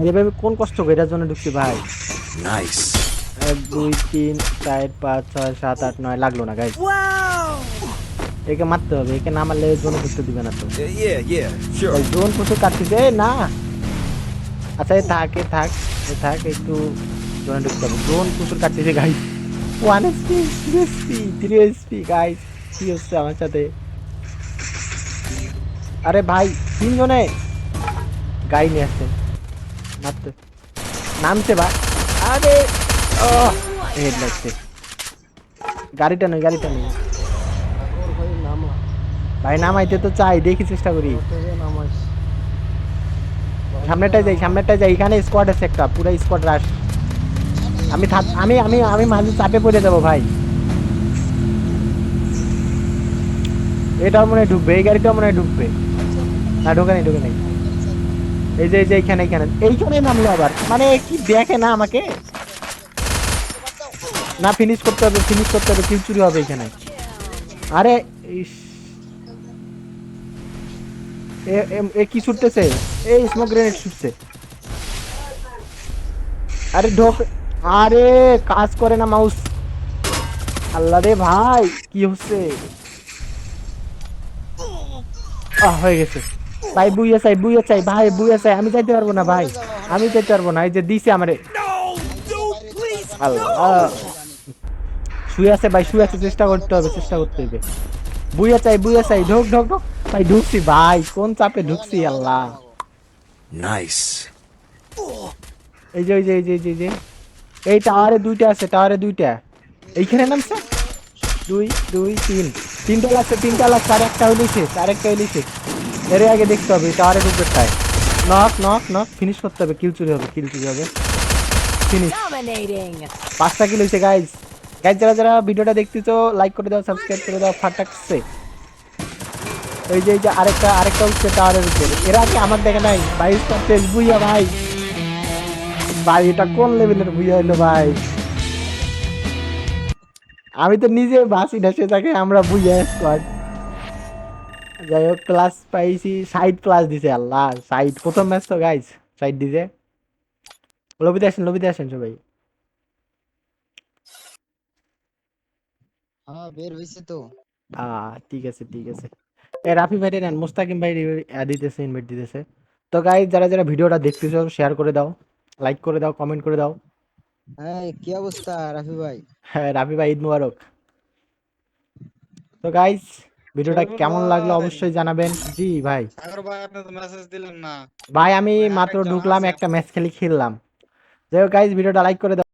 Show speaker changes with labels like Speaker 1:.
Speaker 1: আরে ভাই কোন কষ্ট করে এটার জন্য ঢুকছি ভাই নাইস এক দুই তিন চার পাঁচ ছয় সাত আট নয় লাগলো না গাই একে মারতে হবে একে না মারলে জোন করতে দিবে না তো জোন করতে কাটছে না আচ্ছা এ থাক এ থাক এ থাক একটু জোনে ঢুকতে হবে জোন প্রচুর কাটছে guy one SP two SP three SP guy কি হচ্ছে আমার সাথে আরে ভাই তিনজনে গাই নিয়ে আসছে নামতে নামতে বা আরে ও হেড লাগছে গাড়িটা নেই গাড়িটা নেই ভাই নামাইতে তো চাই দেখি চেষ্টা করি সামনেটায় যাই সামনেটাই যাই এখানে স্কোয়াড আছে একটা পুরো স্কোয়াড রাশ আমি আমি আমি আমি মাঝে চাপে পড়ে যাবো ভাই এটাও মনে হয় ঢুকবে এই গাড়িটাও মনে হয় ঢুকবে না ঢুকে নাই ঢুকে নাই এই যে এই যে এইখানে এইখানে এইখানে নামলো আবার মানে কি দেখে না আমাকে না ফিনিশ করতে হবে ফিনিশ করতে হবে কিউ চুরি হবে এখানে আরে এ কি ছুটতেছে এই স্মোক গ্রেনেড ছুটছে আরে ঢোক আরে কাজ করে না মাউস আল্লাহ রে ভাই কি হচ্ছে আহ হয়ে গেছে ভাই বুয়ে চাই বুয়ে চাই ভাই বুয়ে চাই আমি যাইতে পারবো না ভাই আমি যাইতে পারবো না এই যে দিছে আমারে শুয়ে আছে ভাই শুয়ে আছে চেষ্টা করতে হবে চেষ্টা করতে হবে বুয়ে চাই বুয়ে চাই ঢোক ঢোক ঢোক ভাই ঢুকছি ভাই কোন চাপে ঢুকছি আল্লাহ নাইস এই যে এই যে এই যে এই যে এই টাওয়ারে দুইটা আছে টাওয়ারে দুইটা এইখানে নামছে দুই দুই তিন তিনটা লাগছে তিনটা লাগছে আর একটা হইলিছে আর একটা হইলিছে এর আগে দেখতে হবে টাওয়ারের উপরটায় নক নক নক ফিনিশ করতে হবে কিল চুরি হবে কিল চুরি হবে ফিনিশ পাঁচটা কিল হয়েছে গাইজ গাইজ যারা যারা ভিডিওটা দেখতেছো লাইক করে দাও সাবস্ক্রাইব করে দাও ফাটাকছে এই যে আরেকটা আরেকটা হচ্ছে টাওয়ারের উপরে এর আগে আমার দেখা নাই বাইশ পার্সেন্ট বুইয়া ভাই ভাই এটা কোন লেভেলের বুইয়া হলো ভাই আমি তো নিজে বাসি না সে আমরা বুইয়া স্কোয়াড যাই হোক প্লাস পাইছি সাইড প্লাস দিছে আল্লাহ সাইড প্রথম ম্যাচ তো গাইজ সাইড দিছে লবিতে আসেন লবিতে আসেন সবাই
Speaker 2: হ্যাঁ বের হইছে তো
Speaker 1: হ্যাঁ ঠিক আছে ঠিক আছে এ রাফি ভাই নেন মুস্তাকিম ভাই দিতেছে ইনভাইট দিতেছে তো গাইজ যারা যারা ভিডিওটা দেখতেছ শেয়ার করে দাও লাইক করে দাও কমেন্ট করে দাও
Speaker 2: হ্যাঁ কি অবস্থা রাফি ভাই
Speaker 1: হ্যাঁ রাফি ভাই ঈদ মুবারক তো গাইজ ভিডিওটা কেমন লাগলো অবশ্যই জানাবেন জি ভাই সাগর ভাই আপনি তো মেসেজ দিলেন না ভাই আমি মাত্র ঢুকলাম একটা ম্যাচ খেলি খেললাম যাই হোক গাইজ ভিডিওটা লাইক করে